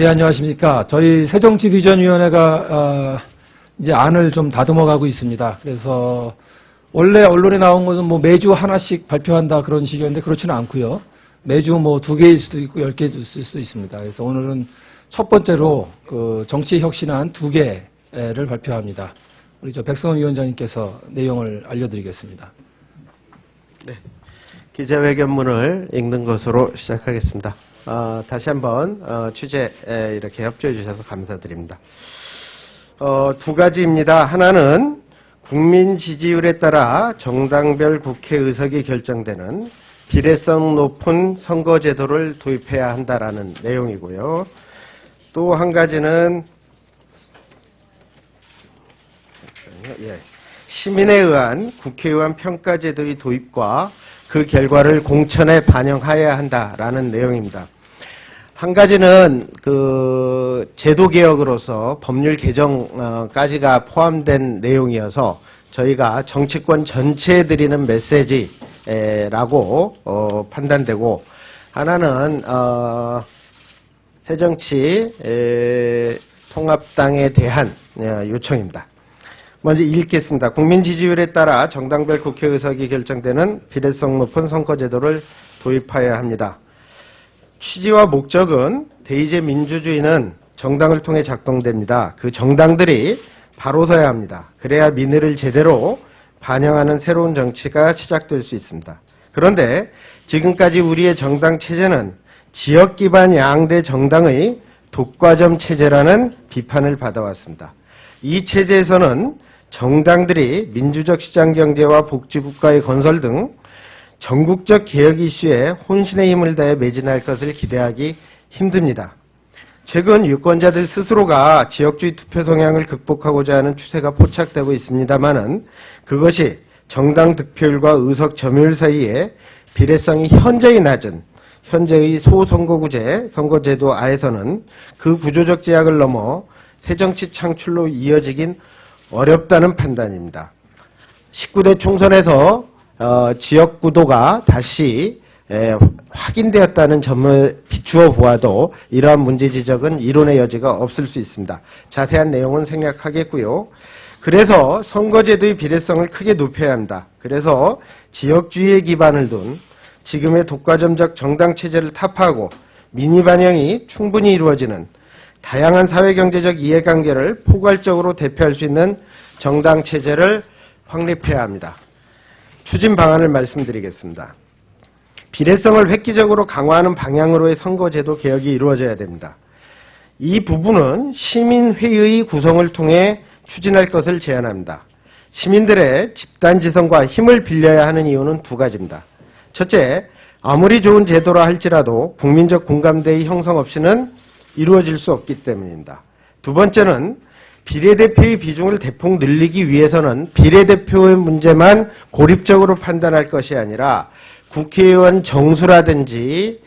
예, 안녕하십니까. 저희 새정치비전위원회가 어, 이제 안을 좀 다듬어 가고 있습니다. 그래서 원래 언론에 나온 것은 뭐 매주 하나씩 발표한다 그런 식이었는데 그렇지는 않고요. 매주 뭐 두 개일 수도 있고 열 개일 수도 있습니다. 그래서 오늘은 첫 번째로 그 정치 혁신안 두 개를 발표합니다. 우리 저 백성원 위원장님께서 내용을 알려드리겠습니다. 기자회견문을 읽는 것으로 시작하겠습니다. 어, 다시 한번 어, 취재에 이렇게 협조해 주셔서 감사드립니다. 어, 두 가지입니다. 하나는 국민 지지율에 따라 정당별 국회 의석이 결정되는 비례성 높은 선거제도를 도입해야 한다라는 내용이고요. 또 한 가지는. 예. 시민에 의한 국회의원 평가제도의 도입과 그 결과를 공천에 반영하여야 한다라는 내용입니다. 한 가지는 그 제도 개혁으로서 법률 개정까지가 포함된 내용이어서 저희가 정치권 전체에 드리는 메시지라고 어, 판단되고 하나는 어, 새정치 에, 통합당에 대한 어, 요청입니다. 먼저 읽겠습니다. 국민 지지율에 따라 정당별 국회의석이 결정되는 비례성 높은 선거제도를 도입하여야 합니다. 취지와 목적은 대의제 민주주의는 정당을 통해 작동됩니다. 그 정당들이 바로 서야 합니다. 그래야 민의를 제대로 반영하는 새로운 정치가 시작될 수 있습니다. 그런데 지금까지 우리의 정당 체제는 지역 기반 양대 정당의 독과점 체제라는 비판을 받아왔습니다. 이 체제에서는 정당들이 민주적 시장 경제와 복지 국가의 건설 등 전국적 개혁 이슈에 혼신의 힘을 다해 매진할 것을 기대하기 힘듭니다. 최근 유권자들 스스로가 지역주의 투표 성향을 극복하고자 하는 추세가 포착되고 있습니다만은 그것이 정당 득표율과 의석 점유율 사이에 비례성이 현저히 낮은 현재의 소선거구제 선거제도 하에서는 그 구조적 제약을 넘어 새정치 창출로 이어지긴 어렵다는 판단입니다. 19대 총선에서 어, 지역 구도가 다시 에, 확인되었다는 점을 비추어 보아도 이러한 문제 지적은 이론의 여지가 없을 수 있습니다. 자세한 내용은 생략하겠고요. 그래서 선거제도의 비례성을 크게 높여야 합니다. 그래서 지역주의에 기반을 둔 지금의 독과점적 정당 체제를 타파하고 민의 반영이 충분히 이루어지는 다양한 사회경제적 이해관계를 포괄적으로 대표할 수 있는 정당 체제를 확립해야 합니다. 추진 방안을 말씀드리겠습니다. 비례성을 획기적으로 강화하는 방향으로의 선거제도 개혁이 이루어져야 됩니다. 이 부분은 시민회의 구성을 통해 추진할 것을 제안합니다. 시민들의 집단지성과 힘을 빌려야 하는 이유는 두 가지입니다. 첫째, 아무리 좋은 제도라 할지라도 국민적 공감대의 형성 없이는 이루어질 수 없기 때문입니다. 두 번째는 비례대표의 비중을 대폭 늘리기 위해서는 비례대표의 문제만 고립적으로 판단할 것이 아니라 국회의원 정수라든지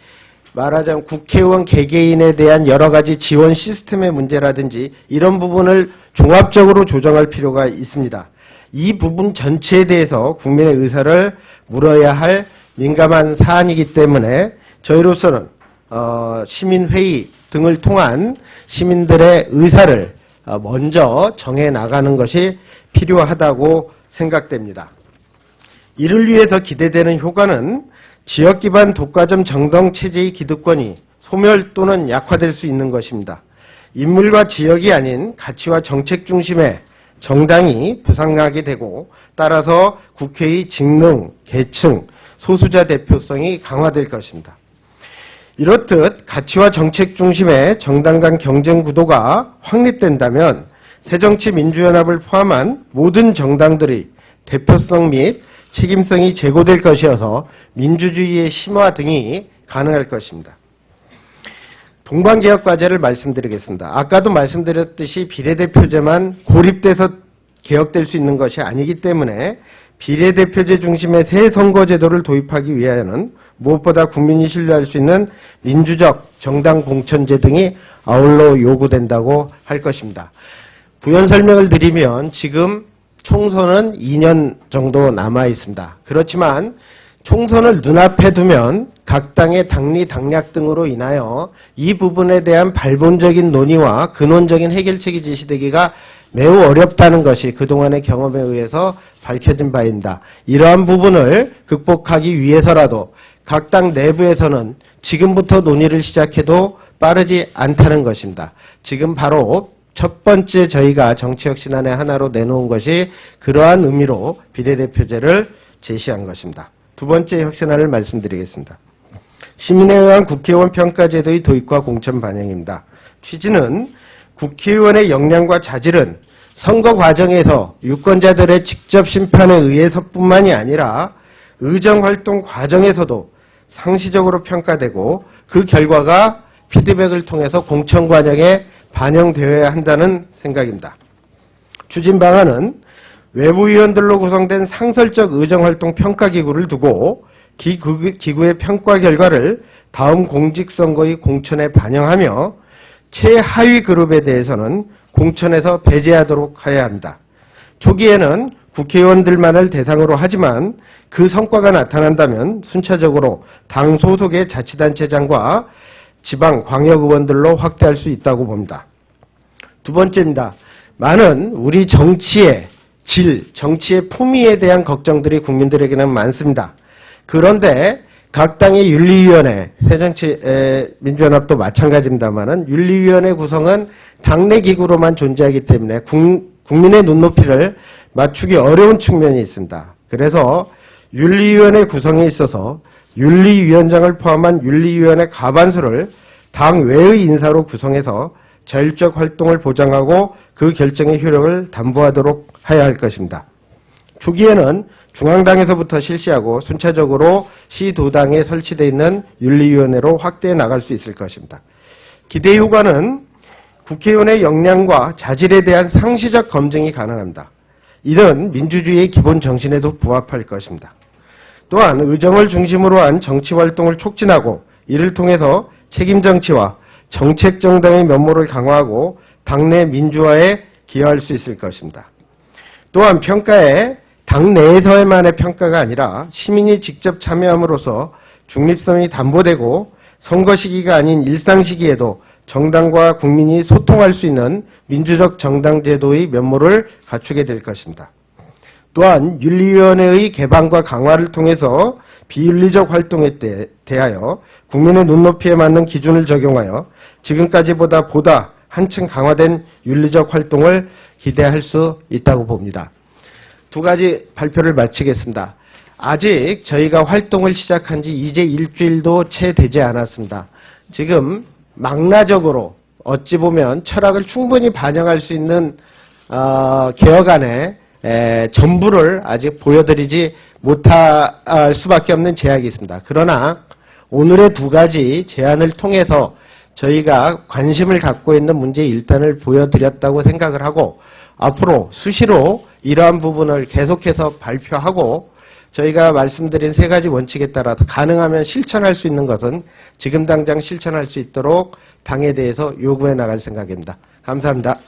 말하자면 국회의원 개개인에 대한 여러 가지 지원 시스템의 문제라든지 이런 부분을 종합적으로 조정할 필요가 있습니다. 이 부분 전체에 대해서 국민의 의사를 물어야 할 민감한 사안이기 때문에 저희로서는 어, 시민회의 등을 통한 시민들의 의사를 어, 먼저 정해 나가는 것이 필요하다고 생각됩니다. 이를 위해서 기대되는 효과는 지역 기반 독과점 정당 체제의 기득권이 소멸 또는 약화될 수 있는 것입니다. 인물과 지역이 아닌 가치와 정책 중심의 정당이 부상하게 되고 따라서 국회의 직능, 계층, 소수자 대표성이 강화될 것입니다. 이렇듯 가치와 정책 중심의 정당 간 경쟁 구도가 확립된다면 새정치민주연합을 포함한 모든 정당들의 대표성 및 책임성이 제고될 것이어서 민주주의의 심화 등이 가능할 것입니다. 동반개혁 과제를 말씀드리겠습니다. 아까도 말씀드렸듯이 비례대표제만 고립돼서 개혁될 수 있는 것이 아니기 때문에 비례대표제 중심의 새 선거제도를 도입하기 위하여는 무엇보다 국민이 신뢰할 수 있는 민주적 정당 공천제 등이 아울러 요구된다고 할 것입니다. 부연 설명을 드리면 지금 총선은 2년 정도 남아 있습니다. 그렇지만 총선을 눈앞에 두면 각 당의 당리 당략 등으로 인하여 이 부분에 대한 발본적인 논의와 근원적인 해결책이 제시되기가 매우 어렵다는 것이 그동안의 경험에 의해서 밝혀진 바입니다. 이러한 부분을 극복하기 위해서라도 각 당 내부에서는 지금부터 논의를 시작해도 빠르지 않다는 것입니다. 지금 바로 첫 번째 저희가 정치혁신안의 하나로 내놓은 것이 그러한 의미로 비례대표제를 제시한 것입니다. 두 번째 혁신안을 말씀드리겠습니다. 시민에 의한 국회의원 평가제도의 도입과 공천 반영입니다. 취지는 국회의원의 역량과 자질은 선거 과정에서 유권자들의 직접 심판에 의해서뿐만이 아니라 의정활동 과정에서도 상시적으로 평가되고 그 결과가 피드백을 통해서 공천 관영에 반영되어야 한다는 생각입니다. 추진 방안은 외부위원들로 구성된 상설적 의정활동 평가기구를 두고 기구, 기구의 평가 결과를 다음 공직선거의 공천에 반영하며 최하위 그룹에 대해서는 공천에서 배제하도록 해야 합니다. 초기에는 국회의원들만을 대상으로 하지만 그 성과가 나타난다면 순차적으로 당 소속의 자치단체장과 지방 광역의원들로 확대할 수 있다고 봅니다. 두 번째입니다. 많은 우리 정치의 질, 정치의 품위에 대한 걱정들이 국민들에게는 많습니다. 그런데 각 당의 윤리위원회, 새정치 민주연합도 마찬가지입니다만은 윤리위원회 구성은 당내 기구로만 존재하기 때문에 국- 국민의 눈높이를 맞추기 어려운 측면이 있습니다. 그래서 윤리위원회 구성에 있어서 윤리위원장을 포함한 윤리위원회 가반수를 당 외의 인사로 구성해서 자율적 활동을 보장하고 그 결정의 효력을 담보하도록 해야 할 것입니다. 초기에는 중앙당에서부터 실시하고 순차적으로 시도당에 설치되어 있는 윤리위원회로 확대해 나갈 수 있을 것입니다. 기대 효과는 국회의원의 역량과 자질에 대한 상시적 검증이 가능합니다. 이는 민주주의의 기본 정신에도 부합할 것입니다. 또한 의정을 중심으로 한 정치 활동을 촉진하고 이를 통해서 책임 정치와 정책 정당의 면모를 강화하고 당내 민주화에 기여할 수 있을 것입니다. 또한 평가에 당 내에서만의 평가가 아니라 시민이 직접 참여함으로써 중립성이 담보되고 선거 시기가 아닌 일상 시기에도 정당과 국민이 소통할 수 있는 민주적 정당 제도의 면모를 갖추게 될 것입니다. 또한 윤리위원회의 개방과 강화를 통해서 비윤리적 활동에 대- 대하여 국민의 눈높이에 맞는 기준을 적용하여 지금까지보다 보다 한층 강화된 윤리적 활동을 기대할 수 있다고 봅니다. 두 가지 발표를 마치겠습니다. 아직 저희가 활동을 시작한 지 이제 일주일도 채 되지 않았습니다. 지금 망라적으로 어찌 보면 철학을 충분히 반영할 수 있는 어, 개혁안의 에, 전부를 아직 보여드리지 못할 수밖에 없는 제약이 있습니다. 그러나 오늘의 두 가지 제안을 통해서 저희가 관심을 갖고 있는 문제 일단을 보여드렸다고 생각을 하고 앞으로 수시로 이러한 부분을 계속해서 발표하고 저희가 말씀드린 세 가지 원칙에 따라 가능하면 실천할 수 있는 것은 지금 당장 실천할 수 있도록 당에 대해서 요구해 나갈 생각입니다. 감사합니다.